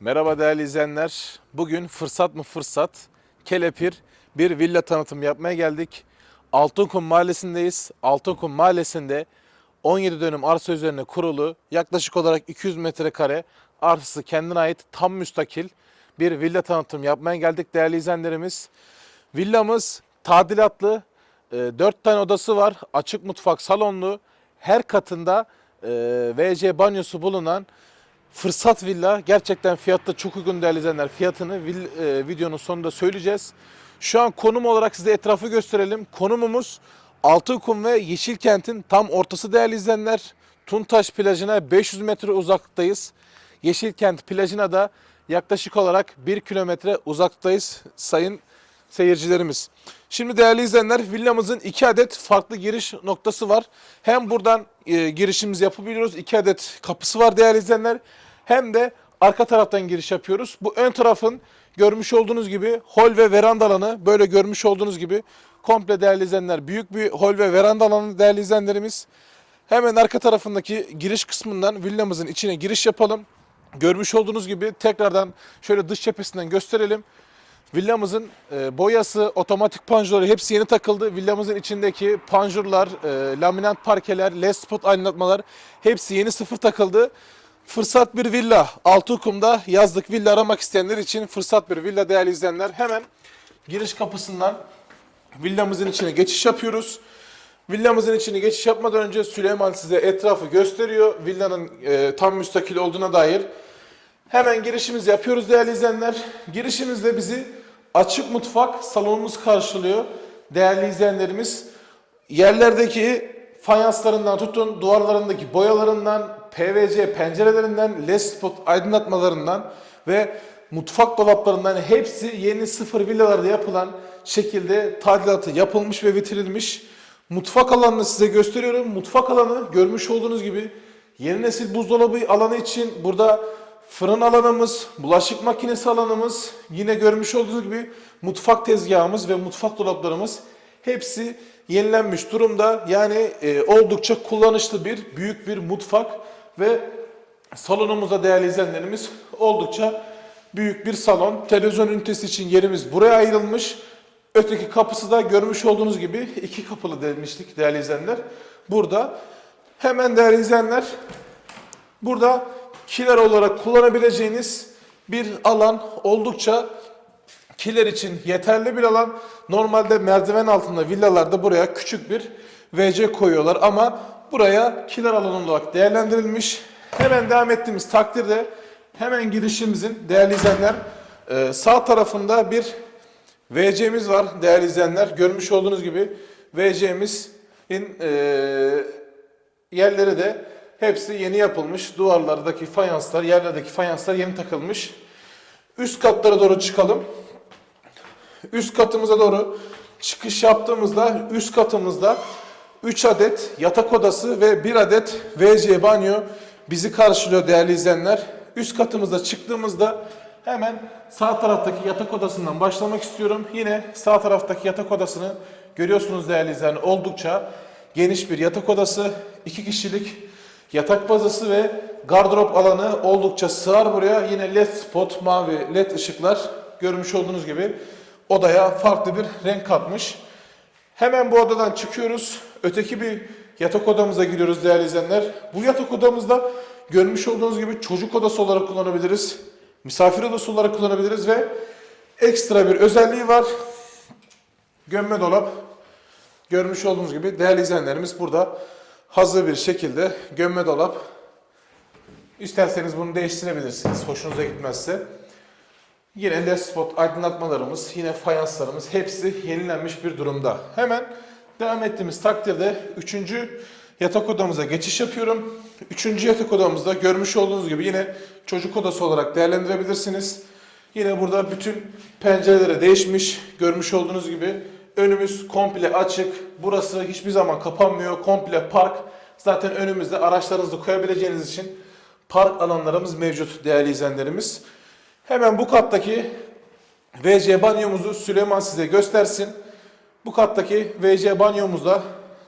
Merhaba değerli izleyenler. Bugün fırsat mı fırsat kelepir bir villa tanıtım yapmaya geldik. Altınkum Mahallesi'ndeyiz. Altınkum Mahallesi'nde 17 dönüm arsa üzerine kurulu yaklaşık olarak 200 metrekare arsası kendine ait tam müstakil bir villa tanıtım yapmaya geldik değerli izleyenlerimiz. Villamız tadilatlı, 4 tane odası var, açık mutfak salonlu, her katında e, WC banyosu bulunan Fırsat Villa gerçekten fiyatta çok uygun değerli izleyenler. Fiyatını e, videonun sonunda söyleyeceğiz. Şu an konum olarak size etrafı gösterelim. Konumumuz Altınkum ve Yeşilkent'in tam ortası değerli izleyenler. Tuntaş plajına 500 metre uzaklıktayız. Yeşilkent plajına da yaklaşık olarak 1 kilometre uzaklıktayız sayın seyircilerimiz. Şimdi değerli izleyenler villamızın iki adet farklı giriş noktası var. Hem buradan e, girişimizi yapabiliyoruz. iki adet kapısı var değerli izleyenler. Hem de arka taraftan giriş yapıyoruz. Bu ön tarafın görmüş olduğunuz gibi hol ve veranda alanı böyle görmüş olduğunuz gibi komple değerli izleyenler büyük bir hol ve veranda alanı değerli izleyenlerimiz. Hemen arka tarafındaki giriş kısmından villamızın içine giriş yapalım. Görmüş olduğunuz gibi tekrardan şöyle dış cephesinden gösterelim. Villamızın e, boyası, otomatik panjurları hepsi yeni takıldı. Villamızın içindeki panjurlar, e, laminat parkeler, led spot aydınlatmalar hepsi yeni sıfır takıldı. Fırsat bir villa. Altıkum'da yazlık villa aramak isteyenler için fırsat bir villa değerli izleyenler. Hemen giriş kapısından villamızın içine geçiş yapıyoruz. Villamızın içine geçiş yapmadan önce Süleyman size etrafı gösteriyor. Villanın e, tam müstakil olduğuna dair. Hemen girişimizi yapıyoruz değerli izleyenler. Girişimizde bizi açık mutfak salonumuz karşılıyor. Değerli izleyenlerimiz yerlerdeki fayanslarından tutun duvarlarındaki boyalarından, PVC pencerelerinden, LED spot aydınlatmalarından ve mutfak dolaplarından hepsi yeni sıfır villalarda yapılan şekilde tadilatı yapılmış ve bitirilmiş. Mutfak alanını size gösteriyorum. Mutfak alanı görmüş olduğunuz gibi yeni nesil buzdolabı alanı için burada fırın alanımız, bulaşık makinesi alanımız, yine görmüş olduğunuz gibi mutfak tezgahımız ve mutfak dolaplarımız hepsi yenilenmiş durumda. Yani e, oldukça kullanışlı bir büyük bir mutfak ve salonumuzda değerli izleyenlerimiz oldukça büyük bir salon. Televizyon ünitesi için yerimiz buraya ayrılmış. Öteki kapısı da görmüş olduğunuz gibi iki kapılı demiştik değerli izleyenler. Burada hemen değerli izleyenler burada kiler olarak kullanabileceğiniz bir alan oldukça kiler için yeterli bir alan. Normalde merdiven altında villalarda buraya küçük bir WC koyuyorlar ama buraya kiler alanı olarak değerlendirilmiş. Hemen devam ettiğimiz takdirde hemen girişimizin değerli izleyenler e, sağ tarafında bir WC'miz var değerli izleyenler. Görmüş olduğunuz gibi WC'mizin e, yerleri de hepsi yeni yapılmış. Duvarlardaki fayanslar, yerlerdeki fayanslar yeni takılmış. Üst katlara doğru çıkalım. Üst katımıza doğru çıkış yaptığımızda üst katımızda 3 adet yatak odası ve 1 adet WC banyo bizi karşılıyor değerli izleyenler. Üst katımızda çıktığımızda hemen sağ taraftaki yatak odasından başlamak istiyorum. Yine sağ taraftaki yatak odasını görüyorsunuz değerli izleyenler. Oldukça geniş bir yatak odası. 2 kişilik yatak bazası ve gardırop alanı oldukça sığar buraya. Yine led spot, mavi led ışıklar görmüş olduğunuz gibi odaya farklı bir renk katmış. Hemen bu odadan çıkıyoruz. Öteki bir yatak odamıza giriyoruz değerli izleyenler. Bu yatak odamızda görmüş olduğunuz gibi çocuk odası olarak kullanabiliriz. Misafir odası olarak kullanabiliriz ve ekstra bir özelliği var. Gömme dolap. Görmüş olduğunuz gibi değerli izleyenlerimiz burada hazır bir şekilde gömme dolap. İsterseniz bunu değiştirebilirsiniz hoşunuza gitmezse. Yine LED spot aydınlatmalarımız, yine fayanslarımız hepsi yenilenmiş bir durumda. Hemen devam ettiğimiz takdirde 3. yatak odamıza geçiş yapıyorum. 3. yatak odamızda görmüş olduğunuz gibi yine çocuk odası olarak değerlendirebilirsiniz. Yine burada bütün pencereleri değişmiş. Görmüş olduğunuz gibi önümüz komple açık. Burası hiçbir zaman kapanmıyor. Komple park. Zaten önümüzde araçlarınızı koyabileceğiniz için park alanlarımız mevcut değerli izleyenlerimiz. Hemen bu kattaki WC banyomuzu Süleyman size göstersin. Bu kattaki WC banyomuzda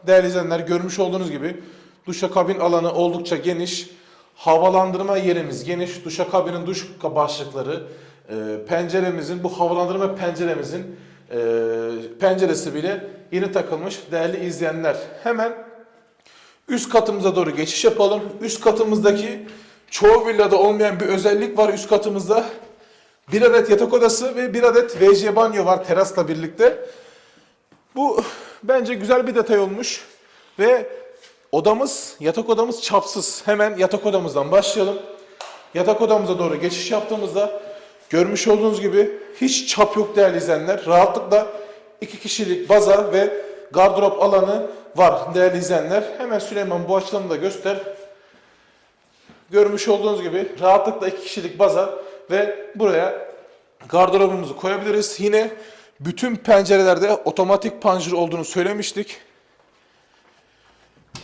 değerli izleyenler görmüş olduğunuz gibi duşakabin alanı oldukça geniş. havalandırma yerimiz geniş, duşakabinin duş başlıkları, e, penceremizin, bu havalandırma penceremizin penceresi bile yeni takılmış değerli izleyenler. Hemen üst katımıza doğru geçiş yapalım. Üst katımızdaki çoğu villada olmayan bir özellik var üst katımızda. Bir adet yatak odası ve bir adet WC banyo var terasla birlikte. Bu bence güzel bir detay olmuş. Ve odamız, yatak odamız çapsız. Hemen yatak odamızdan başlayalım. Yatak odamıza doğru geçiş yaptığımızda görmüş olduğunuz gibi hiç çap yok değerli izleyenler. Rahatlıkla iki kişilik baza ve gardırop alanı var değerli izleyenler. Hemen Süleyman bu açılarını da göster. Görmüş olduğunuz gibi rahatlıkla iki kişilik baza ve buraya gardırobumuzu koyabiliriz. Yine bütün pencerelerde otomatik panjur olduğunu söylemiştik.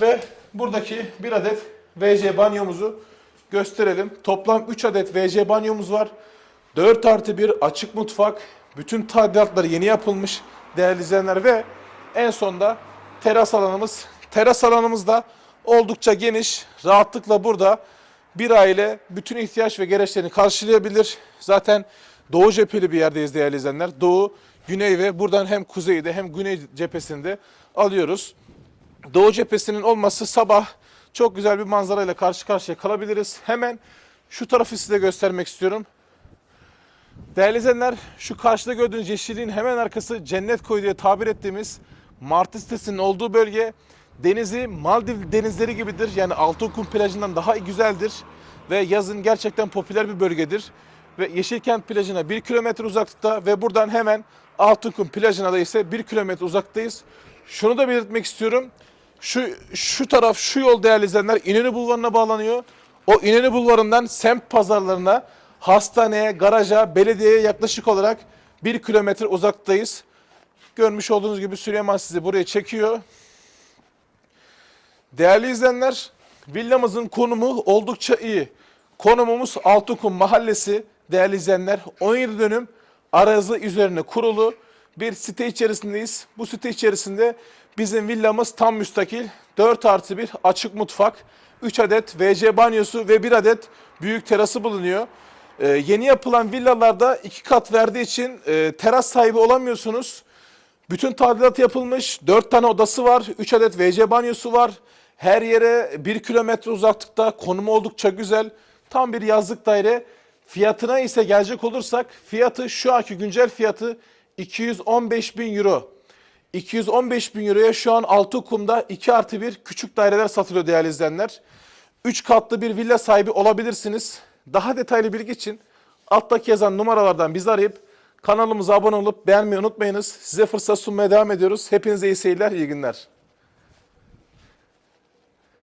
Ve buradaki bir adet WC banyomuzu gösterelim. Toplam 3 adet WC banyomuz var. 4 artı 1 açık mutfak. Bütün tadilatları yeni yapılmış değerli izleyenler ve en sonda teras alanımız. Teras alanımız da oldukça geniş. Rahatlıkla burada bir aile bütün ihtiyaç ve gereçlerini karşılayabilir. Zaten doğu cepheli bir yerdeyiz değerli izleyenler. Doğu, güney ve buradan hem kuzeyde hem güney cephesinde alıyoruz. Doğu cephesinin olması sabah çok güzel bir manzarayla karşı karşıya kalabiliriz. Hemen şu tarafı size göstermek istiyorum. Değerli izleyenler şu karşıda gördüğünüz yeşilliğin hemen arkası Cennet Koyu diye tabir ettiğimiz Martı sitesinin olduğu bölge. Denizi Maldiv denizleri gibidir. Yani Altınkum plajından daha güzeldir. Ve yazın gerçekten popüler bir bölgedir. Ve Yeşilkent plajına 1 kilometre uzaklıkta ve buradan hemen Altınkum plajına da ise 1 kilometre uzaktayız. Şunu da belirtmek istiyorum. Şu, şu taraf, şu yol değerli izleyenler İnönü Bulvarı'na bağlanıyor. O İnönü Bulvarı'ndan semt pazarlarına, hastaneye, garaja, belediyeye yaklaşık olarak 1 kilometre uzaktayız. Görmüş olduğunuz gibi Süleyman sizi buraya çekiyor. Değerli izleyenler, villamızın konumu oldukça iyi. Konumumuz Altıkum Mahallesi. Değerli izleyenler, 17 dönüm arazi üzerine kurulu bir site içerisindeyiz. Bu site içerisinde bizim villamız tam müstakil. 4 artı 1 açık mutfak, 3 adet WC banyosu ve 1 adet büyük terası bulunuyor. Ee, yeni yapılan villalarda 2 kat verdiği için e, teras sahibi olamıyorsunuz. Bütün tadilat yapılmış. 4 tane odası var. 3 adet WC banyosu var. Her yere 1 kilometre uzaklıkta. Konumu oldukça güzel. Tam bir yazlık daire. Fiyatına ise gelecek olursak fiyatı şu anki güncel fiyatı 215 bin euro. 215 bin euroya şu an Altıkum'da 2 artı 1 küçük daireler satılıyor değerli izleyenler. 3 katlı bir villa sahibi olabilirsiniz. Daha detaylı bilgi için alttaki yazan numaralardan bizi arayıp kanalımıza abone olup beğenmeyi unutmayınız. Size fırsat sunmaya devam ediyoruz. Hepinize iyi seyirler, iyi günler.